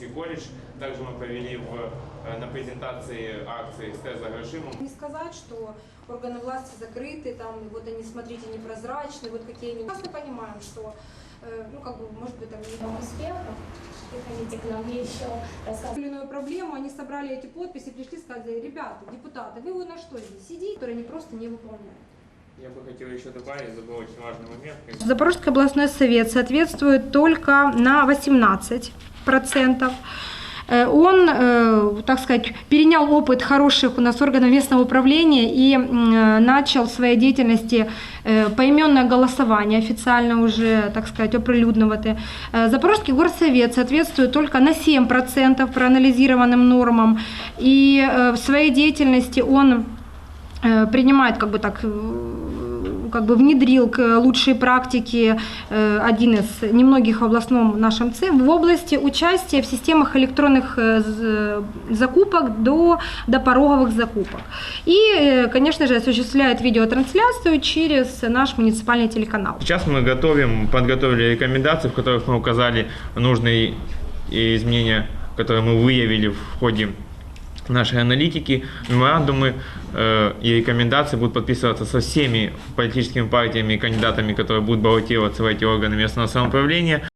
И колледж. Также мы провели в, э, на презентации акции «Стез за грошима». Не сказать, что органы власти закрыты, там, вот они, смотрите, непрозрачные, вот какие они. Прекрасно понимаем, что, э, ну, как бы, может быть, там, не успехов. Приходите к нам еще рассказывать. проблему, они собрали эти подписи, пришли сказали, ребята, депутаты, вы на что здесь сидите, которые они просто не выполняют. Я бы хотел еще добавить, забыл очень важный момент. Запорожский областной совет соответствует только на 18 процентов. Он, э, так сказать, перенял опыт хороших у нас органов местного управления и э, начал в своей деятельности э, поименное голосование официально уже, так сказать, оприлюднувати. Э, Запорожский горсовет соответствует только на 7% проанализированным нормам. И э, в своей деятельности он э, принимает как бы так э, как бы внедрил к лучшие практики э, один из немногих в областном нашем ЦИ в области участия в системах электронных э, закупок до, до пороговых закупок. И, э, конечно же, осуществляет видеотрансляцию через наш муниципальный телеканал. Сейчас мы готовим, подготовили рекомендации, в которых мы указали нужные изменения, которые мы выявили в ходе нашей аналитики. Меморандумы э, и рекомендации будут подписываться со всеми политическими партиями и кандидатами, которые будут баллотироваться в эти органы местного самоуправления.